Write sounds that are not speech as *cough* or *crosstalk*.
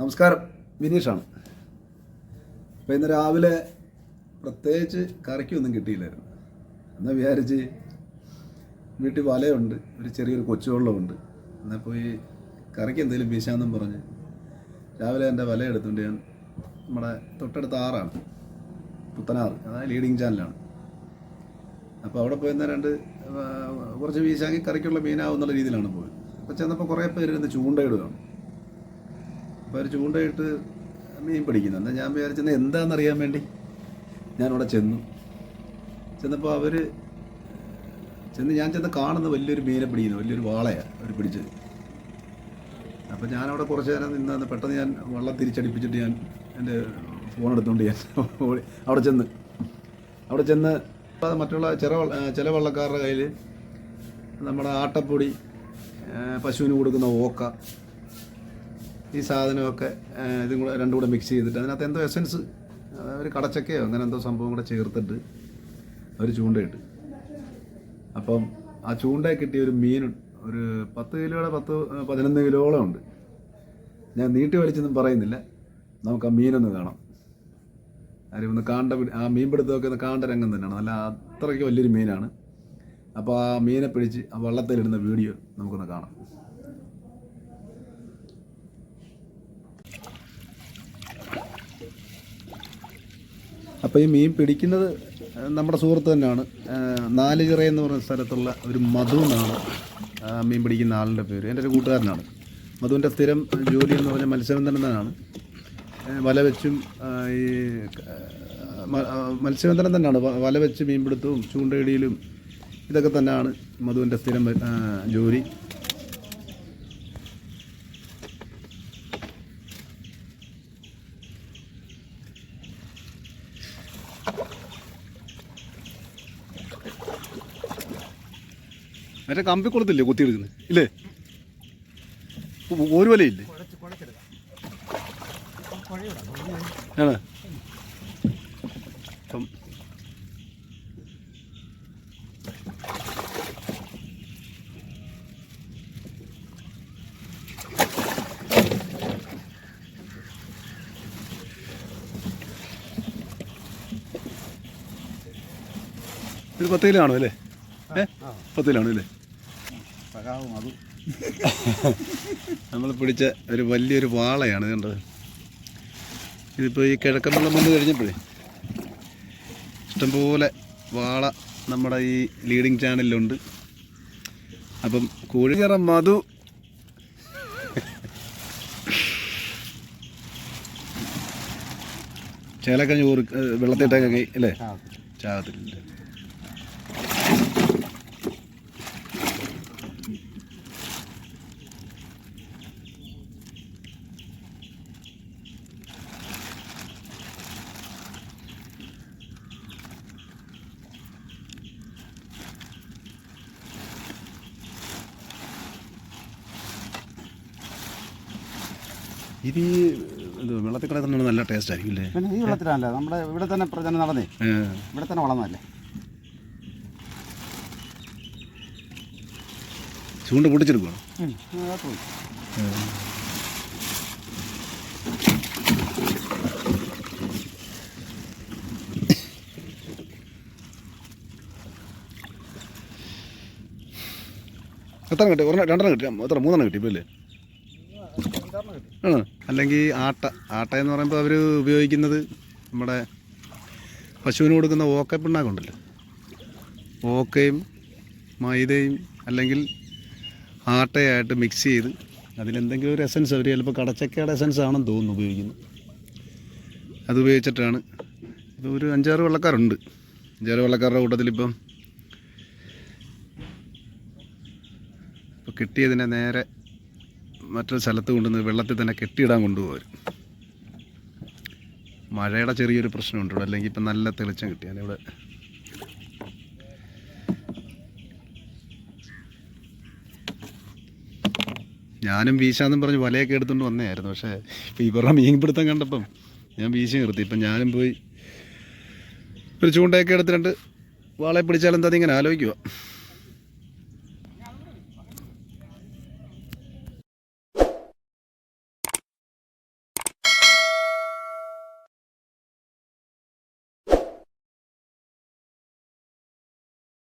നമസ്കാരം. വിനീഷാണ്. അപ്പോൾ ഇന്ന് രാവിലെ പ്രത്യേകിച്ച് കറിക്കൊന്നും കിട്ടിയില്ലായിരുന്നു. എന്നാൽ വിചാരിച്ച് വീട്ടിൽ വലയുണ്ട് ഒരു ചെറിയൊരു കൊച്ചുവെള്ളമുണ്ട്. എന്നാൽ പോയി കറിക്ക് എന്തെങ്കിലും വീശാന്നും പറഞ്ഞ് രാവിലെ എന്റെ വല എടുത്തുകൊണ്ട് ഞാൻ നമ്മുടെ തൊട്ടടുത്ത ആറാണ്. പുത്തനാറ് അതായത് ലീഡിങ് ചാനലാണ് അപ്പോൾ അവിടെ പോയി എന്നാൽ രണ്ട് കുറച്ച് വീശാങ്കി കറിക്കുള്ള മീനാവും എന്നുള്ള രീതിയിലാണ് പോയത്. അപ്പോൾ ചെന്നപ്പോൾ കുറേ പേര് ഇരുന്ന് ചൂണ്ടയിടുകയാണ്. അപ്പോൾ അവർ ചൂണ്ടയിട്ട് മീൻ പിടിക്കുന്നു. എന്നാൽ ഞാൻ വിചാരിച്ചത് എന്താണെന്നറിയാൻ വേണ്ടി ഞാനവിടെ ചെന്നു. ചെന്നപ്പോൾ അവർ ചെന്ന് ഞാൻ ചെന്ന് കാണുന്ന വലിയൊരു മീനെ പിടിക്കുന്നു. വലിയൊരു വാളയാണ് അവർ പിടിച്ചത്. അപ്പോൾ ഞാനവിടെ കുറച്ച് നേരം നിന്നാന്ന് പെട്ടെന്ന് ഞാൻ വള്ളം തിരിച്ചടിപ്പിച്ചിട്ട് ഞാൻ എന്റെ ഫോൺ എടുത്തുകൊണ്ട് ഞാൻ അവിടെ ചെന്ന്. അവിടെ ചെന്ന് അത് മറ്റുള്ള ചില ചില വള്ളക്കാരുടെ കയ്യിൽ നമ്മുടെ ആട്ടപ്പൊടി പശുവിന് കൊടുക്കുന്ന ഓക്ക ഈ സാധനമൊക്കെ ഇതും കൂടെ രണ്ടും കൂടെ മിക്സ് ചെയ്തിട്ട് അതിനകത്ത് എന്തോ എസൻസ് ഒരു കടച്ചക്കയോ അങ്ങനെ എന്തോ സംഭവം കൂടെ ചേർത്തിട്ട് ഒരു ചൂണ്ടയിട്ട്. അപ്പം ആ ചൂണ്ടയിൽ കിട്ടിയ ഒരു മീൻ ഒരു പത്ത് കിലോയുടെ പത്ത് പതിനൊന്ന് കിലോളം ഉണ്ട്. ഞാൻ നീട്ടി വലിച്ചൊന്നും പറയുന്നില്ല. നമുക്ക് ആ മീനൊന്ന് കാണാം. ആരും ഒന്ന് കാണ്ട ആ മീൻ പിടുത്തമൊക്കെ ഒന്ന് കാണ്ട രംഗം തന്നെയാണ്. നല്ല അത്രയ്ക്ക് വലിയൊരു മീനാണ്. അപ്പോൾ ആ മീനെ പിടിച്ച് ആ വള്ളത്തിലിടുന്ന വീഡിയോ നമുക്കൊന്ന് കാണാം. അപ്പോൾ ഈ മീൻ പിടിക്കുന്നത് നമ്മുടെ സുഹൃത്ത് തന്നെയാണ്. നാലുചിറ എന്ന് പറയുന്ന സ്ഥലത്തുള്ള ഒരു മധു എന്നാണ് മീൻ പിടിക്കുന്ന ആളിന്റെ പേര്. എന്റെ ഒരു കൂട്ടുകാരനാണ്. മധുവിന്റെ സ്ഥിരം ജോലി എന്ന് പറഞ്ഞാൽ ഏഹ് വല വെച്ചും ഈ മത്സ്യബന്ധനം തന്നെയാണ്. വല വെച്ച് മീൻപിടുത്തവും ചൂണ്ടയിടിയിലും ഇതൊക്കെ തന്നെയാണ് മധുവിന്റെ സ്ഥിരം ജോലി. മറ്റേ കമ്പി കൊടുത്തില്ലേ കുത്തിയെടുക്കുന്നത് ഇല്ലേ? ഒരു വലയില്ലേ? ആണ്? ഇത് പത്ത് കിലോ ആണോ അല്ലേ? ഏ? പത്ത് കിലോ ആണോ അല്ലേ? *laughs* നമ്മൾ പിടിച്ച ഒരു വലിയൊരു വാളയാണ് കണ്ടത്. ഇതിപ്പോൾ ഈ കിഴക്കൻ വെള്ളം വന്ന് കഴിഞ്ഞപ്പോഴേ ഇഷ്ടംപോലെ വാള നമ്മുടെ ഈ ലീഡിങ് ചാനലിലുണ്ട് അപ്പം കോഴിക്കറ മധു. ചേലക്കഞ്ഞ് വെള്ളത്തിട്ടൊക്കെ അല്ലേ? ചാകത്തില്ല. ഇത് വെള്ളത്തിൽ കിടക്കുന്ന നല്ല ടേസ്റ്റ് ആയിരിക്കും അല്ലേ പിന്നെ ഈ വെള്ളത്തിലല്ല നമ്മുടെ ഇവിടെ തന്നെ പ്രചരണം നടന്നേ. ഇവിടെ തന്നെ വളർന്നല്ലേ ചൂണ്ട പൊട്ടിച്ചെടുക്കണം എത്ര കിട്ടി? ഒരെണ്ണം രണ്ടെണ്ണം കിട്ടി. എത്ര? മൂന്നെണ്ണം കിട്ടി ആ അല്ലെങ്കിൽ ആട്ട ആട്ട എന്ന് പറയുമ്പോൾ അവർ ഉപയോഗിക്കുന്നത് നമ്മുടെ പശുവിന് കൊടുക്കുന്ന ഓക്ക പിണ്ണാക്കുണ്ടല്ലോ. ഓക്കയും മൈദയും അല്ലെങ്കിൽ ആട്ടയായിട്ട് മിക്സ് ചെയ്ത് അതിലെന്തെങ്കിലും ഒരു എസൻസ് അവർ ചിലപ്പോൾ കടച്ചക്കയുടെ എസൻസ് ആണെന്ന് തോന്നുന്നു ഉപയോഗിക്കുന്നു. അത് ഉപയോഗിച്ചിട്ടാണ്. ഇത് ഒരു അഞ്ചാറ് വെള്ളക്കാരുണ്ട്. അഞ്ചാറ് വെള്ളക്കാരുടെ കൂട്ടത്തിൽ ഇപ്പം ഇപ്പോൾ കിട്ടിയതിനെ നേരെ മറ്റൊരു സ്ഥലത്ത് കൊണ്ടുവന്ന് വെള്ളത്തിൽ തന്നെ കെട്ടിയിടാൻ കൊണ്ടുപോകും. മഴയുടെ ചെറിയൊരു പ്രശ്നമുണ്ട് ഇവിടെ. അല്ലെങ്കിൽ ഇപ്പം നല്ല തെളിച്ചം കിട്ടിയാൽ ഇവിടെ ഞാനും വീശാന്നും പറഞ്ഞ് വലയൊക്കെ എടുത്തുകൊണ്ട് വന്നതായിരുന്നു. പക്ഷേ ഇപ്പം ഇവരുടെ മീൻ പിടുത്തം കണ്ടപ്പം ഞാൻ വീശി നിർത്തി. ഇപ്പം ഞാനും പോയി ഒരു ചൂണ്ടയൊക്കെ എടുത്തിട്ടുണ്ട്. വളയെ പിടിച്ചാലെന്താ ഇങ്ങനെ ആലോചിക്കുക